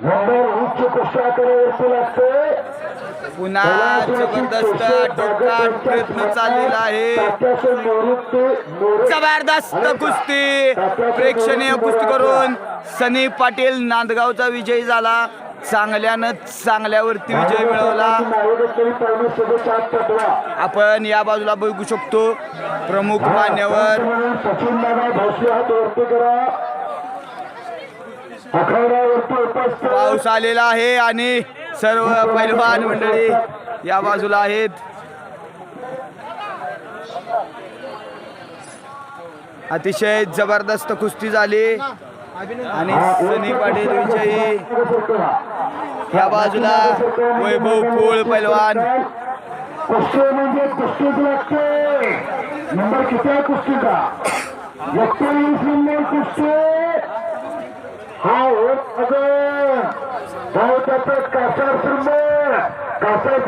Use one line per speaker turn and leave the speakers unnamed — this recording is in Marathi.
नंबर उच्च कुस्त्याकडे लागते
पुन्हा जबरदस्त टोकाट प्रयत्न चाललेला आहे. जबरदस्त कुस्ती. प्रेक्षणीय कुस्ती करून सनी पाटील नांदगावचा विजयी झाला. चांगल्यानं चांगल्यावरती विजय मिळवला. आपण या बाजूला बघू शकतो प्रमुख मान्यवर. पाऊस आलेला आहे आणि सर्व पैलवान मंडळी या बाजूला आहेत. अतिशय जबरदस्त कुस्ती झाली आणि सनी पाटील विजयी. या बाजूला वैभव पोळ पैलवान.
कुस्ती म्हणजे कुस्तीच लागते नंबर किती आहे कुस्तीचा? एकवीस नंबर कुस्ती. होत अगं गाव त्याचा कासार कासार